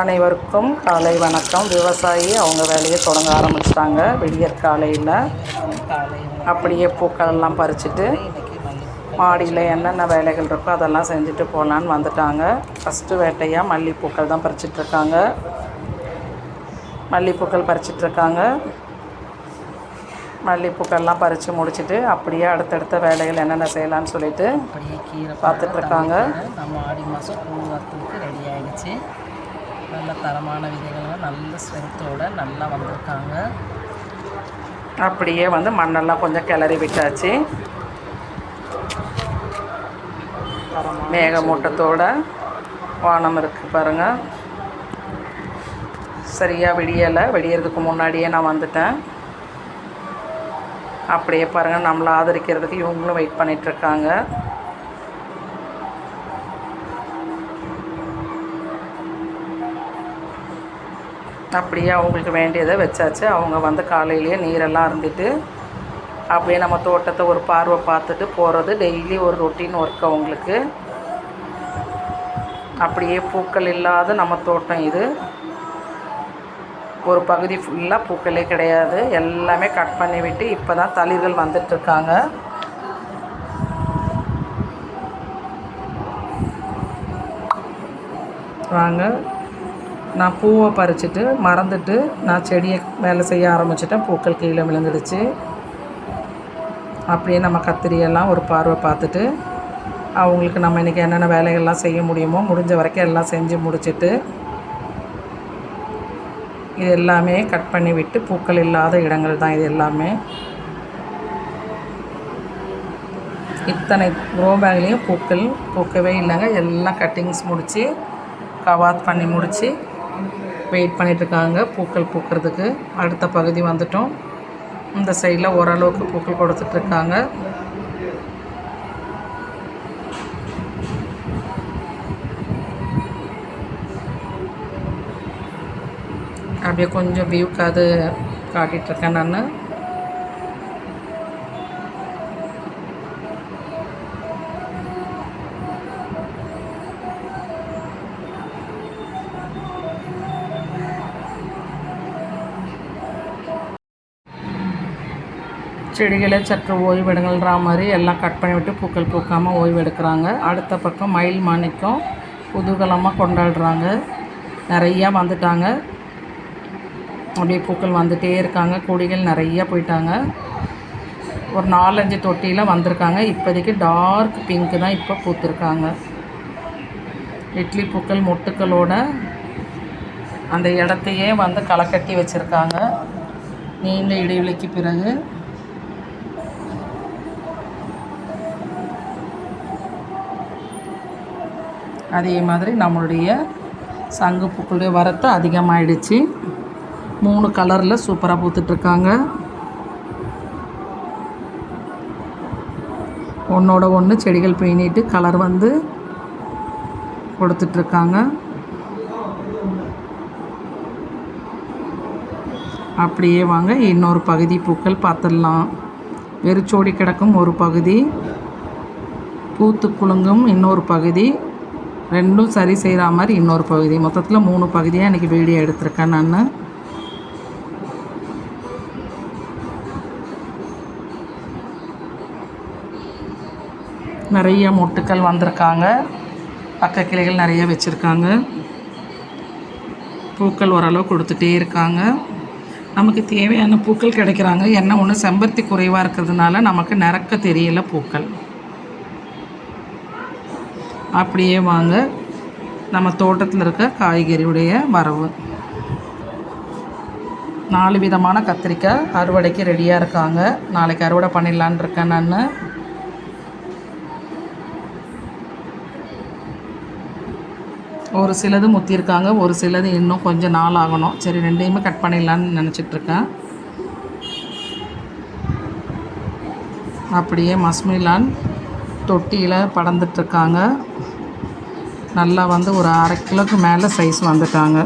அனைவருக்கும் காலை வணக்கம். விவசாயி அவங்க வேலையை தொடங்க ஆரம்பிச்சிட்டாங்க. விடியற் காலையில் காலை அப்படியே பூக்கள் எல்லாம் பறிச்சுட்டு மாடியில் என்னென்ன வேலைகள் இருக்கோ அதெல்லாம் செஞ்சுட்டு போகலான்னு வந்துட்டாங்க. ஃபஸ்ட்டு வேட்டையாக மல்லிப்பூக்கள் தான் பறிச்சிட்ருக்காங்க மல்லிப்பூக்கள் பறிச்சிட்ருக்காங்க மல்லிப்பூக்கள்லாம் பறித்து முடிச்சுட்டு அப்படியே அடுத்தடுத்த வேலைகள் என்னென்ன செய்யலான்னு சொல்லிட்டு அப்படியே கீரை. தண்ணிக்கீரை நம்ம ஆடி மாதம் பூ வரத்துக்கு ரெடி ஆயிடுச்சு. நல்ல தரமான விதைகள் நல்ல ஸ்ட்ரென்த்தோட நல்லா வந்திருக்காங்க. அப்படியே வந்து மண்ணெல்லாம் கொஞ்சம் கிளறி விட்டாச்சு. மேகமூட்டத்தோட வானம் இருக்குது பாருங்கள் சரியாக விடியலை விடியறதுக்கு முன்னாடியே நான் வந்துட்டேன். அப்படியே பாருங்கள் நம்மளை ஆதரிக்கிறதுக்கு இவங்களும் வெயிட் பண்ணிகிட்ருக்காங்க அப்படியே அவங்களுக்கு வேண்டியதை வச்சாச்சு. அவங்க வந்து காலையிலேயே நீரெல்லாம் இருந்துட்டு அப்படியே நம்ம தோட்டத்தை ஒரு பார்வை பார்த்துட்டு போகிறது டெய்லி ஒரு ரொட்டீன் ஒர்க் அவங்களுக்கு. அப்படியே பூக்கள் இல்லாத நம்ம தோட்டம் இது. ஒரு பகுதி ஃபுல்லாக பூக்களே கிடையாது. எல்லாமே கட் பண்ணி விட்டு இப்போ தான் தளிர்கள் வந்துட்டுருக்காங்க வாங்க. நான் பூவை பறிச்சுட்டு மறந்துட்டு நான் செடியை வேலை செய்ய ஆரம்பிச்சிட்டேன். பூக்கள் கீழே விழுந்துடுச்சு. அப்படியே நம்ம கத்திரியெல்லாம் ஒரு பார்வை பார்த்துட்டு அவங்களுக்கு நம்ம இன்றைக்கி என்னென்ன வேலைகள்லாம் செய்ய முடியுமோ முடிஞ்ச வரைக்கும் எல்லாம் செஞ்சு முடிச்சுட்டு இது எல்லாமே கட் பண்ணி விட்டு பூக்கள் இல்லாத இடங்கள் தான் இது எல்லாமே. இத்தனை க்ரோ பேக்லேயும் பூக்கள் பூக்கவே இல்லைங்க. எல்லாம் கட்டிங்ஸ் முடித்து கவாத் பண்ணி முடித்து வெயிட் பண்ணிகிட்ருக்காங்க பூக்கள் பூக்கிறதுக்கு அடுத்த பகுதி வந்துட்டோம். இந்த சைடில் ஓரளவுக்கு பூக்கள் கொடுத்துட்ருக்காங்க. அப்படியே கொஞ்சம் வியூக்காது காட்டிகிட்ருக்கேன் நான். செடிகளை சற்று ஓய்வெடுங்கள்ன்ற மாதிரி எல்லாம் கட் பண்ணி விட்டு பூக்கள் பூக்காமல் ஓய்வெடுக்கிறாங்க. அடுத்த பக்கம் மயில் மாணிக்கம் குதூகலமாக கொண்டாடுறாங்க. நிறையா வந்துட்டாங்க. அப்படியே பூக்கள் வந்துகிட்டே இருக்காங்க. கொடிகள் நிறையா போயிட்டாங்க. ஒரு நாலஞ்சு தொட்டியில் வந்திருக்காங்க. இப்போதைக்கு டார்க் பிங்க்கு தான் இப்போ பூத்துருக்காங்க. இட்லி பூக்கள் மொட்டுக்களோட அந்த இடத்தையே வந்து களை கட்டி வச்சுருக்காங்க. நீண்ட இடைவெளிக்கு பிறகு அதே மாதிரி நம்மளுடைய சங்கு வரத்து அதிகமாகிடுச்சு மூணு கலரில் சூப்பராக பூத்துட்ருக்காங்க. ஒன்றோட ஒன்று செடிகள் பெயினிட்டு கலர் வந்து கொடுத்துட்ருக்காங்க. அப்படியே வாங்க இன்னொரு பகுதி பூக்கள் பார்த்துடலாம். வெறிச்சோடி கிடக்கும் ஒரு பகுதி பூத்து குலுங்கும் இன்னொரு பகுதி. ரெண்டும் சரி செய்கிற மாதிரி இன்னொரு பகுதி. மொத்தத்தில் மூணு பகுதியாக இன்றைக்கி வீடியோ எடுத்திருக்கேன் நான். நிறைய மொட்டுக்கள் வந்திருக்காங்க. பக்க கிளைகள் நிறைய வச்சுருக்காங்க. பூக்கள் ஓரளவு கொடுத்துட்டே இருக்காங்க. நமக்கு தேவையான பூக்கள் கிடைக்கிறாங்க. என்ன ஒன்று செம்பருத்தி குறைவாக இருக்கிறதுனால நமக்கு நிறக்க தெரியல பூக்கள். அப்படியே வாங்க. நம்ம தோட்டத்தில் இருக்க காய்கறியுடைய வரவு. நாலு விதமான கத்திரிக்காய் அறுவடைக்கு ரெடியாக இருக்காங்க. நாளைக்கு அறுவடை பண்ணிடலான் இருக்கேன் நான். ஒரு சிலது முத்திருக்காங்க ஒரு சிலது இன்னும் கொஞ்சம் நாள் ஆகணும். சரி ரெண்டையுமே கட் பண்ணிடலான்னு நினச்சிட்ருக்கேன் அப்படியே மஸ்மிலான் தொட்டியில் படந்துட்டுருக்காங்க நல்லா வந்து ஒரு அரை கிலோக்கு மேலே சைஸ் வந்துட்டாங்க.